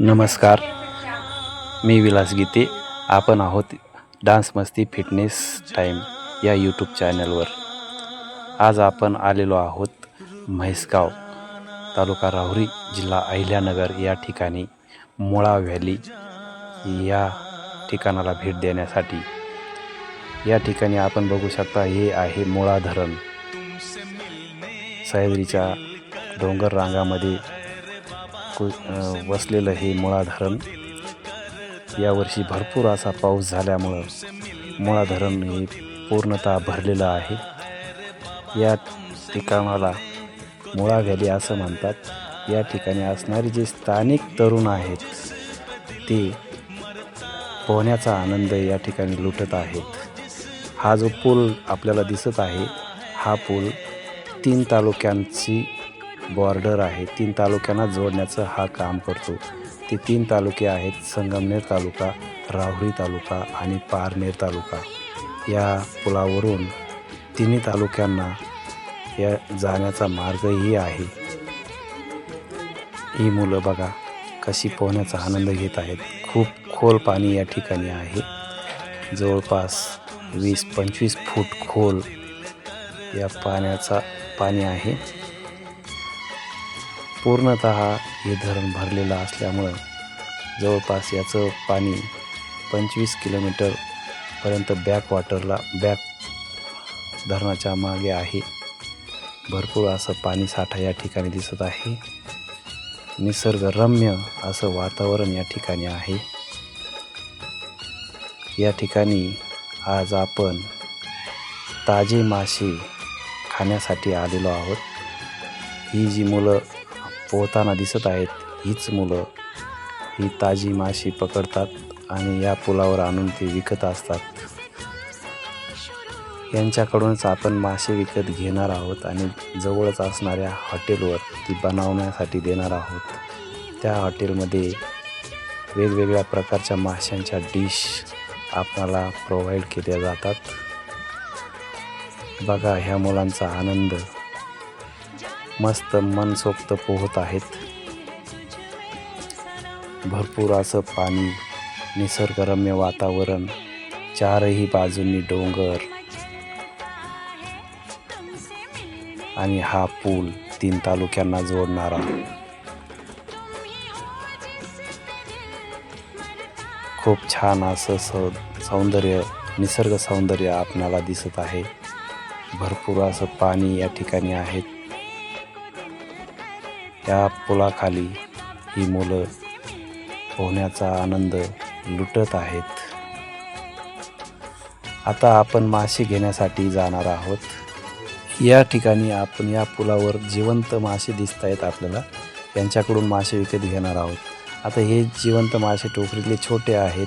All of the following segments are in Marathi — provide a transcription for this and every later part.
नमस्कार. मी विलास गीते. आपण आहोत डान्स मस्ती फिटनेस टाईम या यूट्यूब चॅनलवर. आज आपण आलेलो आहोत म्हैसगाव तालुका राहुरी जिल्हा अहिल्यानगर या ठिकाणी मुळा व्हॅली या ठिकाणाला भेट देण्यासाठी. या ठिकाणी आपण बघू शकता हे आहे मुळा धरण. सह्याद्रीच्या डोंगर रांगामध्ये कु वसलेलं हे मुळा धरण यावर्षी भरपूर असा पाऊस झाल्यामुळं मुळा धरण हे पूर्णतः भरलेलं आहे. या ठिकाणाला मुळा व्हॅली असं म्हणतात. या ठिकाणी असणारे जे स्थानिक तरुण आहेत ते पोहण्याचा आनंद या ठिकाणी लुटत आहेत. हा जो पूल आपल्याला दिसत आहे हा पूल तीन तालुक्यांची बॉर्डर आहे. तीन तालुक्यांना जोडण्याचं हा काम करतो. ते तीन तालुके आहेत संगमनेर तालुका राहुरी तालुका आणि पारनेर तालुका. या पुलावरून तिन्ही तालुक्यांना या जाण्याचा मार्गही आहे. ही मुलं बघा कशी पोहण्याचा आनंद घेत आहेत. खूप खोल पाणी या ठिकाणी आहे. जवळपास वीस पंचवीस फूट खोल या पाण्याचा पाणी आहे. पूर्णत हे धरण भरलेलं असल्यामुळं जवळपास याचं पाणी पंचवीस किलोमीटरपर्यंत बॅक वॉटरला बॅक धरणाच्या मागे आहे. भरपूर असं पाणी साठा या ठिकाणी दिसत आहे. निसर्गरम्य असं वातावरण या ठिकाणी आहे. या ठिकाणी आज आपण ताजे मासे खाण्यासाठी आलेलो आहोत. ही जी मुलं पोहताना दिसत आहेत. हीच मुलं. ही ताजी माशी पकडतात आणि या पुलावर आणून ते विकत असतात. यांच्याकडूनच आपण मासे विकत घेणार आहोत आणि जवळच असणाऱ्या हॉटेलवर ती बनवण्यासाठी देणार आहोत. त्या हॉटेलमध्ये वेगवेगळ्या प्रकारच्या माशांच्या डिश आपणाला प्रोव्हाइड केल्या जातात. बघा ह्या मुलांचा आनंद. मस्त मनसोक्त पोहत आहेत. भरपूर असं पाणी निसर्गरम्य वातावरण चारही बाजूंनी डोंगर. आणि हा पूल तीन तालुक्यांना जोडणारा. खूप छान असं सौंदर्य निसर्ग सौंदर्य आपणाला दिसत आहे. भरपूर असं पाणी या ठिकाणी आहेत. त्या पुलाखाली ही मुलं पोहण्याचा आनंद लुटत आहेत. आता आपण मासे घेण्यासाठी जाणार आहोत. या ठिकाणी आपण या पुलावर जिवंत मासे दिसत आहेत आपल्याला. यांच्याकडून मासे विकत घेणार आहोत. आता हे जिवंत मासे टोकरीतले छोटे आहेत.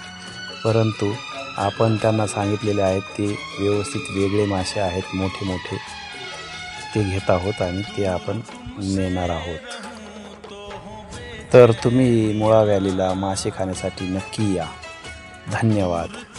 परंतु आपण त्यांना सांगितलेले आहेत ते व्यवस्थित वेगळे मासे आहेत मोठे मोठे ते घेत आहोत आणि ते आपण नेणार आहोत. तर तुम्ही मुळा व्हॅलीला मासे खाण्यासाठी नक्की या. धन्यवाद.